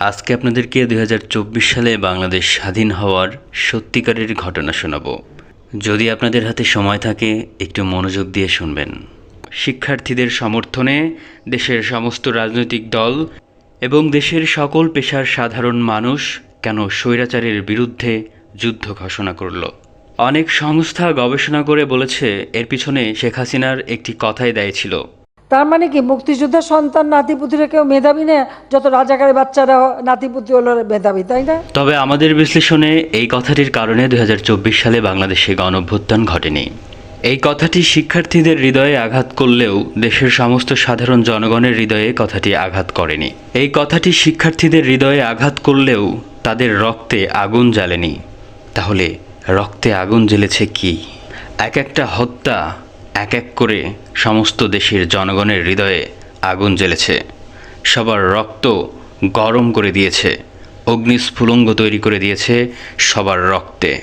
আজকে আপনাদেরকে দু হাজার চব্বিশ সালে বাংলাদেশ স্বাধীন হওয়ার সত্যিকারের ঘটনা শোনাবো। যদি আপনাদের হাতে সময় থাকে, একটু মনোযোগ দিয়ে শুনবেন। শিক্ষার্থীদের সমর্থনে দেশের সমস্ত রাজনৈতিক দল এবং দেশের সকল পেশার সাধারণ মানুষ কেন স্বৈরাচারের বিরুদ্ধে যুদ্ধ ঘোষণা করল। অনেক সংস্থা গবেষণা করে বলেছে, এর পিছনে শেখ হাসিনার একটি কথাই দায়ী ছিল। তার মানে কি, মুক্তিযোদ্ধার সন্তান নাতিপুতিরা কেউ মেধাবী না? যত রাজাকারের বাচ্চারা নাতিপুতি হলো মেধাবী, তাই না? তবে আমাদের বিশ্লেষণে এই কথাটির কারণে দু হাজার চব্বিশ সালে বাংলাদেশে গণঅভ্যুত্থান ঘটেনি। এই কথাটি শিক্ষার্থীদের হৃদয়ে আঘাত করলেও দেশের সমস্ত সাধারণ জনগণের হৃদয়ে কথাটি আঘাত করেনি। এই কথাটি শিক্ষার্থীদের হৃদয়ে আঘাত করলেও তাদের রক্তে আগুন জ্বালেনি। তাহলে রক্তে আগুন জ্বেলেছে কি? এক একটা হত্যা এক এক করে সমস্ত দেশের জনগণের হৃদয়ে আগুন জ্বেলেছে। সবার রক্ত গরম করে দিয়েছে। অগ্নিস্ফুলঙ্গ তৈরি করে দিয়েছে সবার রক্তে।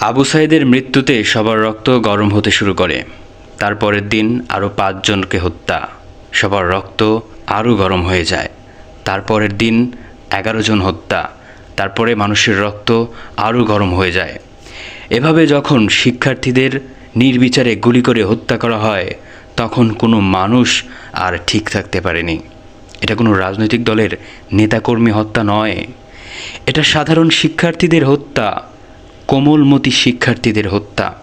আবু সাইদের মৃত্যুতে সবার রক্ত গরম হতে শুরু করে। তারপরের দিন আরও পাঁচজনকে হত্যা। সবার রক্ত আরও গরম হয়ে যায়। তারপরের দিন এগারো জন হত্যা। তারপরে মানুষের রক্ত আরও গরম হয়ে যায়। এভাবে যখন শিক্ষার্থীদের নির্বিচারে গুলি করে হত্যা করা হয়, তখন কোনো মানুষ আর ঠিক থাকতে পারেনি। এটা কোনো রাজনৈতিক দলের নেতাকর্মী হত্যা নয়। এটা সাধারণ শিক্ষার্থীদের হত্যা, কোমলমতি শিক্ষার্থীদের হত্যা,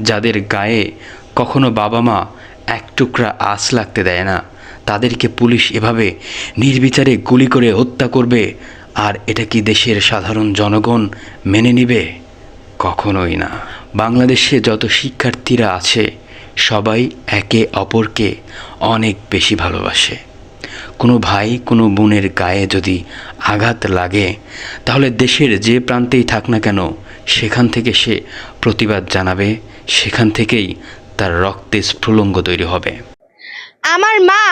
যাদের গায়ে কখনো বাবা মা এক টুকরা আঁচ লাগতে দেয় না। তাদেরকে পুলিশ এভাবে নির্বিচারে গুলি করে হত্যা করবে, আর এটা কি দেশের সাধারণ জনগণ মেনে নিবে? কখনোই না। বাংলাদেশে যত শিক্ষার্থীরা আছে, সবাই একে অপরকে অনেক বেশি ভালোবাসে। কোনো ভাই, কোনো বোনের গায়ে যদি আঘাত লাগে, তাহলে দেশের যে প্রান্তেই থাক না কেন, সেখান থেকে সে প্রতিবাদ জানাবে, সেখান থেকেই তার রক্তে স্ফুলঙ্গ তৈরি হবে। আমার মা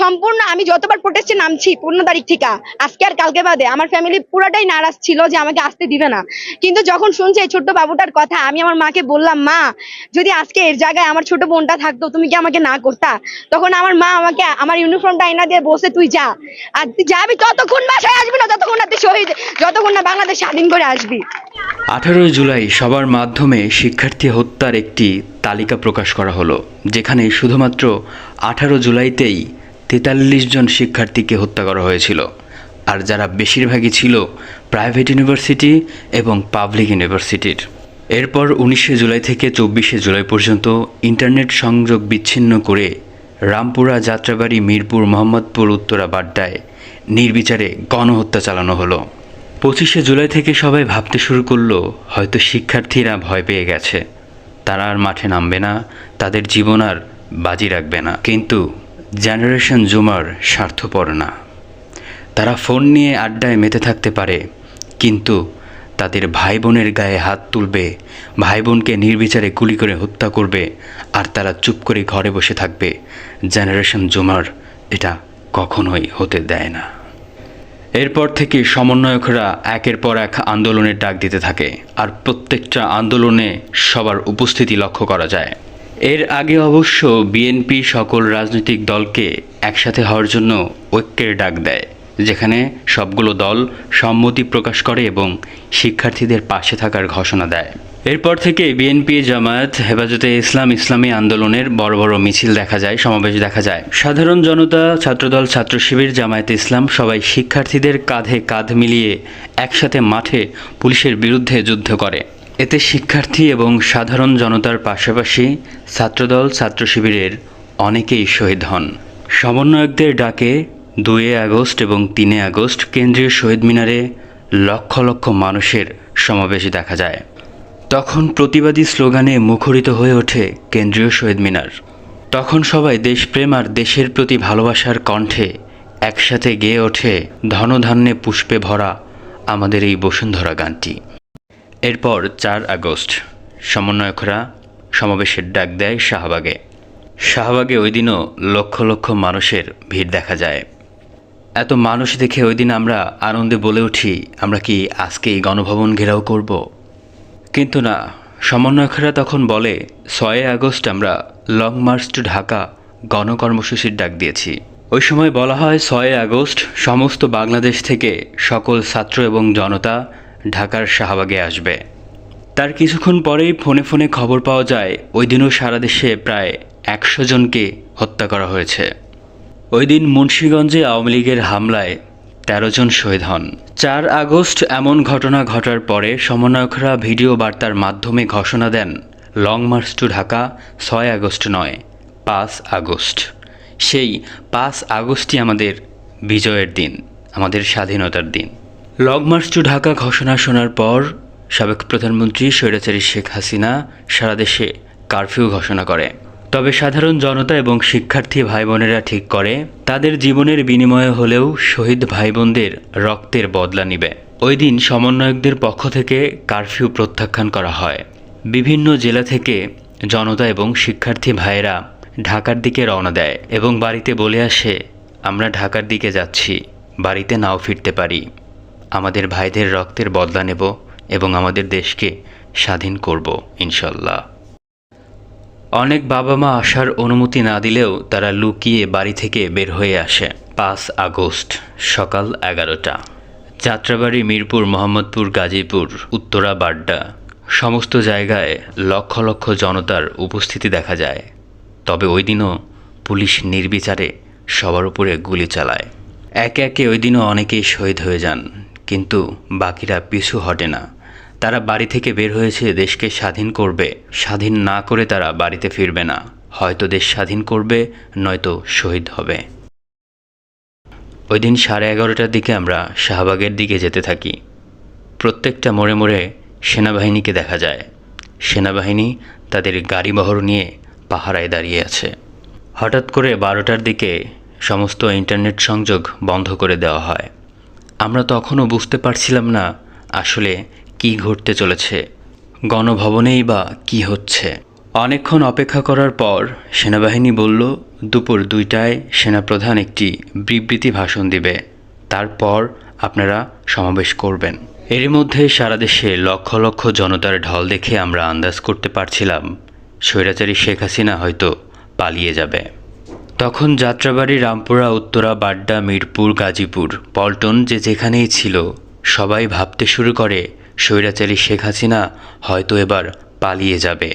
সম্পূর্ণ আমি যতবার প্রোটেস্টে নামছি পনেরো তারিখ থেকে, আজকে আর কালকে বাদে। আমার ফ্যামিলি পুরোটাই নারাজ ছিল যে আমাকে আসতে দিবে না। কিন্তু যখন শুনছি এই ছোট্ট বাবুটার কথা, আমি আমার মাকে বললাম, মা, যদি আজকে এর জায়গায় আমার ছোট বোনটা থাকতো, তুমি কি আমাকে না করতা? তখন আমার মা আমাকে, আমার ইউনিফর্মটা আইনা দিয়ে বসে তুই যা। আর তুই যাবি ততক্ষণ বাসায় আসবি না, ততক্ষণ না তুই শহীদ, যতক্ষণ না বাংলাদেশ স্বাধীন করে আসবি। আঠারোই জুলাই সবার মাধ্যমে শিক্ষার্থী হত্যার একটি তালিকা প্রকাশ করা হলো, যেখানে শুধুমাত্র আঠারো জুলাইতেই তেতাল্লিশ জন শিক্ষার্থীকে হত্যা করা হয়েছিল। আর যারা বেশিরভাগই ছিল প্রাইভেট ইউনিভার্সিটি এবং পাবলিক ইউনিভার্সিটির এরপর উনিশে জুলাই থেকে চব্বিশে জুলাই পর্যন্ত ইন্টারনেট সংযোগ বিচ্ছিন্ন করে রামপুরা যাত্রাবাড়ি, মিরপুর, মোহাম্মদপুর, উত্তরা বাড্ডায় নির্বিচারে গণহত্যা চালানো হলো। পঁচিশে জুলাই থেকে সবাই ভাবতে শুরু করল, হয়তো শিক্ষার্থীরা ভয় পেয়ে গেছে। তারা আর মাঠে নামবে না, তাদের জীবন আর বাজি রাখবে না। কিন্তু জেনারেশন জুমার স্বার্থপর না। তারা ফোন নিয়ে আড্ডায় মেতে থাকতে পারে, কিন্তু তাদের ভাই বোনের গায়ে হাত তুলবে ভাই বোনকে নির্বিচারে গুলি করে হত্যা করবে, আর তারা চুপ করে ঘরে বসে থাকবে। জেনারেশন জুমার এটা কখনোই হতে দেয় না। এরপর থেকে সমন্বয়করা একের পর এক আন্দোলনের ডাক দিতে থাকে, আর প্রত্যেকটা আন্দোলনে সবার উপস্থিতি লক্ষ্য করা যায়। এর আগে অবশ্য বিএনপি সকল রাজনৈতিক দলকে একসাথে হওয়ার জন্য ঐক্যের ডাক দেয়, যেখানে সবগুলো দল সম্মতি প্রকাশ করে এবং শিক্ষার্থীদের পাশে থাকার ঘোষণা দেয়। এরপর থেকে বিএনপি জামায়াত হেফাজতে ইসলাম ইসলামী আন্দোলনের বড় বড় মিছিল দেখা যায়, সমাবেশ দেখা যায়। সাধারণ জনতা, ছাত্রদল, ছাত্র শিবির, জামায়াতে ইসলাম সবাই শিক্ষার্থীদের কাঁধে কাঁধ মিলিয়ে একসাথে মাঠে পুলিশের বিরুদ্ধে যুদ্ধ করে। এতে শিক্ষার্থী এবং সাধারণ জনতার পাশাপাশি ছাত্রদল, ছাত্র শিবিরের অনেকেই শহীদ হন। সমন্বয়কদের ডাকে দুয়ে আগস্ট এবং তিনে আগস্ট কেন্দ্রীয় শহীদ মিনারে লক্ষ লক্ষ মানুষের সমাবেশ দেখা যায়। তখন প্রতিবাদী স্লোগানে মুখরিত হয়ে ওঠে কেন্দ্রীয় শহীদ মিনার। তখন সবাই দেশপ্রেম আর দেশের প্রতি ভালোবাসার কণ্ঠে একসাথে গেয়ে ওঠে ধনধান্যে পুষ্পে ভরা আমাদের এই বসুন্ধরা গানটি। এরপর চার আগস্ট, সমন্বয়করা সমাবেশের ডাক দেয় শাহবাগে। শাহবাগে ওই দিনও লক্ষ লক্ষ মানুষের ভিড় দেখা যায়। এত মানুষ দেখে ওই দিন আমরা আনন্দে বলে উঠি, আমরা কি আজকে এই গণভবন ঘেরাও করব? কিন্তু না, সমন্বয়করা তখন বলে, ছয় আগস্ট আমরা লং মার্চ টু ঢাকা গণকর্মসূচির ডাক দিয়েছি। ওই সময় বলা হয় ছয় আগস্ট সমস্ত বাংলাদেশ থেকে সকল ছাত্র এবং জনতা ঢাকার শাহবাগে আসবে। তার কিছুক্ষণ পরেই ফোনে ফোনে খবর পাওয়া যায়, ওই দিনও সারা দেশে প্রায় একশো জনকে হত্যা করা হয়েছে। ওই দিন মুন্সীগঞ্জে আওয়ামী লীগের হামলায় তেরো জন শহীদ হন। চার আগস্ট এমন ঘটনা ঘটার পরে সমন্বয়করা ভিডিও বার্তার মাধ্যমে ঘোষণা দেন, লং মার্চ টু ঢাকা, ছয় আগস্ট নয়, পাঁচ আগস্ট। সেই পাঁচ আগস্টই আমাদের বিজয়ের দিন, আমাদের স্বাধীনতার দিন। লং মার্চ টু ঢাকা ঘোষণা শোনার পর সাবেক প্রধানমন্ত্রী স্বৈরাচারী শেখ হাসিনা সারা দেশে কারফিউ ঘোষণা করে। তবে সাধারণ জনতা এবং শিক্ষার্থী ভাই বোনেরা ঠিক করে, তাদের জীবনের বিনিময়ে হলেও শহীদ ভাই বোনদের রক্তের বদলা নিবে। ওই দিন সমন্বয়কদের পক্ষ থেকে কারফিউ প্রত্যাখ্যান করা হয়। বিভিন্ন জেলা থেকে জনতা এবং শিক্ষার্থী ভাইয়েরা ঢাকার দিকে রওনা দেয় এবং বাড়িতে বলে আসে, আমরা ঢাকার দিকে যাচ্ছি, বাড়িতে নাও ফিরতে পারি। আমাদের ভাইদের রক্তের বদলা নেব এবং আমাদের দেশকে স্বাধীন করব, ইনশাল্লাহ। অনেক বাবা মা আসার অনুমতি না দিলেও তারা লুকিয়ে বাড়ি থেকে বের হয়ে আসে। পাঁচ আগস্ট, সকাল এগারোটা। যাত্রাবাড়ি মিরপুর, মোহাম্মদপুর, গাজীপুর, উত্তরা, বাড্ডা। সমস্ত জায়গায় লক্ষ লক্ষ জনতার উপস্থিতি দেখা যায়। তবে ওই দিনও পুলিশ নির্বিচারে সবার উপরে গুলি চালায়। একে একে ওই দিনও অনেকেই শহীদ হয়ে যান। কিন্তু বাকিরা পিছু হটে না। তারা বাড়ি থেকে বের হয়েছে দেশকে স্বাধীন করবে। স্বাধীন না করে তারা বাড়িতে ফিরবে না। হয়তো দেশ স্বাধীন করবে, নয়তো শহীদ হবে। ওই দিন সাড়ে এগারোটার দিকে আমরা শাহবাগের দিকে যেতে থাকি। প্রত্যেকটা মোড়ে মোড়ে সেনাবাহিনীকে দেখা যায়। সেনাবাহিনী তাদের গাড়িবহর নিয়ে পাহারায় দাঁড়িয়ে আছে। হঠাৎ করে বারোটার দিকে সমস্ত ইন্টারনেট সংযোগ বন্ধ করে দেওয়া হয়। আমরা তখনও বুঝতে পারছিলাম না আসলে কি ঘটতে চলেছে। গণভবনেই বা কি হচ্ছে। অনেকক্ষণ অপেক্ষা করার পর সেনাবাহিনী বলল, দুপুর দুইটায় সেনাপ্রধান একটি বিবৃতি ভাষণ দিবে। তারপর আপনারা সমাবেশ করবেন। এরই মধ্যে সারা দেশে লক্ষ লক্ষ জনতার ঢল দেখে আমরা আন্দাজ করতে পারছিলাম, স্বৈরাচারী শেখ হাসিনা হয়তো পালিয়ে যাবে। তখন যাত্রাবাড়ি রামপুরা, উত্তরা, বাড্ডা, মিরপুর, গাজীপুর, পল্টন যে যেখানেই ছিল, সবাই ভাবতে শুরু করে, স্বৈরাচারী শেখ হাসিনা হয়তো এবার পালিয়ে যাবে।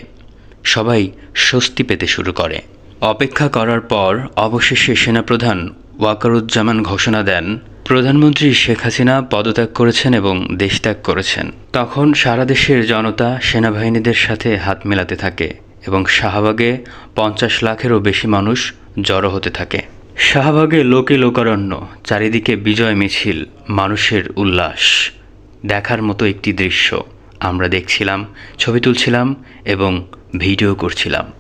সবাই স্বস্তি পেতে শুরু করে। অপেক্ষা করার পর অবশেষে সেনাপ্রধান ওয়াকারুজ্জামান ঘোষণা দেন, প্রধানমন্ত্রী শেখ হাসিনা পদত্যাগ করেছেন এবং দেশত্যাগ করেছেন। তখন সারা দেশের জনতা সেনাবাহিনীদের সাথে হাত মেলাতে থাকে এবং শাহবাগে পঞ্চাশ লাখেরও বেশি মানুষ জড়ো হতে থাকে। শাহবাগে লোকে লোকারণ্য, চারিদিকে বিজয় মিছিল, মানুষের উল্লাস। দেখার মতো একটি দৃশ্য আমরা দেখছিলাম, ছবি তুলছিলাম এবং ভিডিও করছিলাম।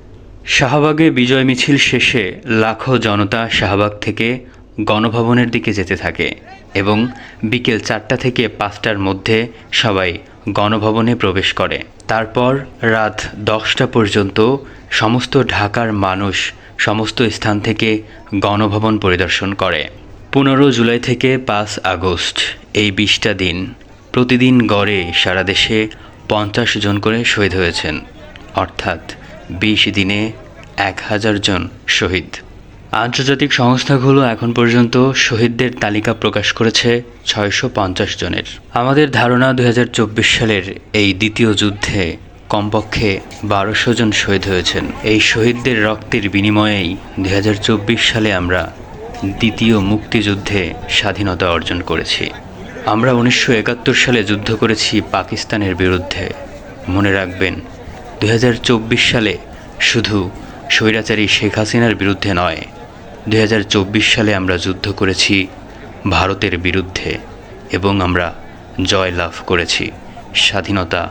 শাহবাগে বিজয় মিছিল শেষে লাখো জনতা শাহবাগ থেকে গণভবনের দিকে যেতে থাকে এবং বিকেল চারটা থেকে পাঁচটার মধ্যে সবাই গণভবনে প্রবেশ করে। তারপর রাত দশটা পর্যন্ত সমস্ত ঢাকার মানুষ সমস্ত স্থান থেকে গণভবন পরিদর্শন করে। পনেরো জুলাই থেকে পাঁচ আগস্ট, এই বিশটা দিন। প্রতিদিন গড়ে সারা দেশে পঞ্চাশ জন করে শহীদ হয়েছেন। অর্থাৎ বিশ দিনে এক হাজার জন শহীদ। আন্তর্জাতিক সংস্থাগুলো এখন পর্যন্ত শহীদদের তালিকা প্রকাশ করেছে ছয়শো পঞ্চাশ জনের। আমাদের ধারণা দু হাজার চব্বিশ সালের এই দ্বিতীয় যুদ্ধে কমপক্ষে বারোশো জন শহীদ হয়েছেন। এই শহীদদের রক্তের বিনিময়েই দু হাজার চব্বিশ সালে আমরা দ্বিতীয় মুক্তিযুদ্ধে স্বাধীনতা অর্জন করেছি। আমরা উনিশশো একাত্তর সালে যুদ্ধ করেছি পাকিস্তানের বিরুদ্ধে। মনে রাখবেন দু হাজার চব্বিশ সালে শুধু স্বৈরাচারী শেখ হাসিনার বিরুদ্ধে নয়, দুই সালে আমরা যুদ্ধ করেছি ভারতের বিরুদ্ধে এবং আমরা জয় লাভ করেছি, স্বাধীনতা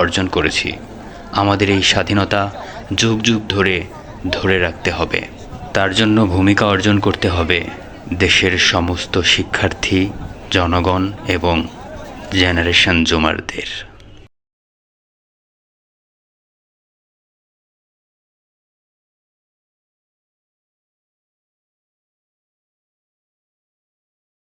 অর্জন করেছি। আমাদের এই স্বাধীনতা যুগ যুগ ধরে ধরে রাখতে হবে। তার জন্য ভূমিকা অর্জন করতে হবে দেশের সমস্ত শিক্ষার্থী, জনগণ এবং জেনারেশন জুমারদের।